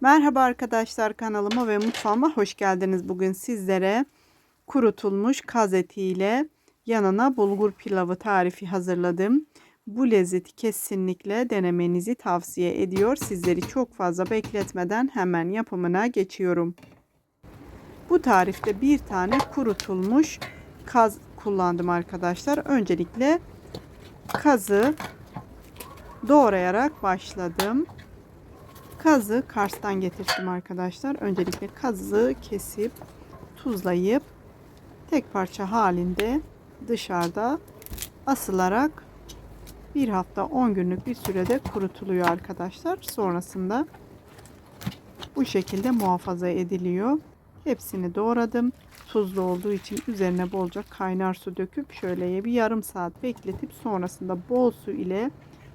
Merhaba arkadaşlar kanalıma ve mutfağıma hoş geldiniz. Bugün sizlere kurutulmuş kaz etiyle yanına bulgur pilavı tarifi hazırladım. Bu lezzeti kesinlikle denemenizi tavsiye ediyor. Sizleri çok fazla bekletmeden hemen yapımına geçiyorum. Bu tarifte bir tane kurutulmuş kaz kullandım arkadaşlar. Öncelikle kazı doğrayarak başladım. Kazı Kars'tan getirdim arkadaşlar. Öncelikle kazı kesip tuzlayıp tek parça halinde dışarıda asılarak bir hafta 10 günlük bir sürede kurutuluyor arkadaşlar. Sonrasında bu şekilde muhafaza ediliyor. Hepsini doğradım. Tuzlu olduğu için üzerine bolca kaynar su döküp şöyle bir yarım saat bekletip sonrasında bol su ile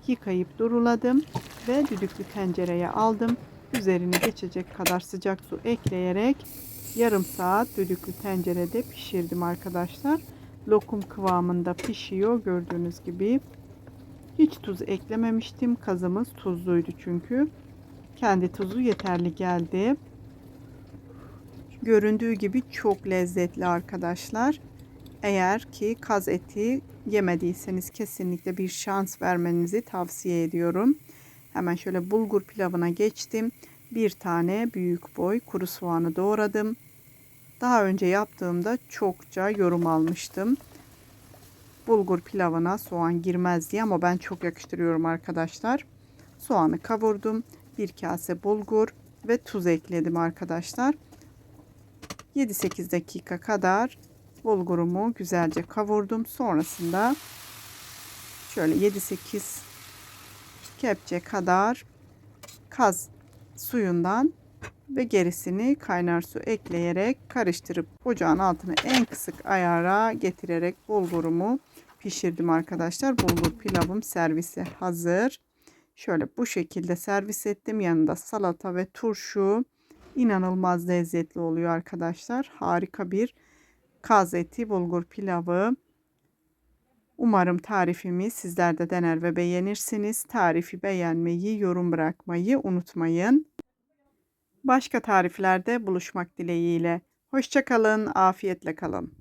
yıkayıp duruladım ve düdüklü tencereye aldım. Üzerine geçecek kadar sıcak su ekleyerek yarım saat düdüklü tencerede pişirdim arkadaşlar. Lokum kıvamında pişiyor gördüğünüz gibi. Hiç tuz eklememiştim. Kazımız tuzluydu çünkü. Kendi tuzu yeterli geldi. Göründüğü gibi çok lezzetli arkadaşlar. Eğer ki kaz eti yemediyseniz kesinlikle bir şans vermenizi tavsiye ediyorum. Hemen şöyle bulgur pilavına geçtim. Bir tane büyük boy kuru soğanı doğradım. Daha önce yaptığımda çokça yorum almıştım. Bulgur pilavına soğan girmez diye ama ben çok yakıştırıyorum arkadaşlar. Soğanı kavurdum. Bir kase bulgur ve tuz ekledim arkadaşlar. 7-8 dakika kadar bulgurumu güzelce kavurdum. Sonrasında şöyle 7-8 kepçe kadar kaz suyundan ve gerisini kaynar su ekleyerek karıştırıp ocağın altını en kısık ayara getirerek bulgurumu pişirdim arkadaşlar. Bulgur pilavım servise hazır. Şöyle bu şekilde servis ettim. Yanında salata ve turşu inanılmaz lezzetli oluyor arkadaşlar. Harika bir kaz eti bulgur pilavı. Umarım tarifimi sizler de dener ve beğenirsiniz. Tarifi beğenmeyi, yorum bırakmayı unutmayın. Başka tariflerde buluşmak dileğiyle. Hoşçakalın, afiyetle kalın.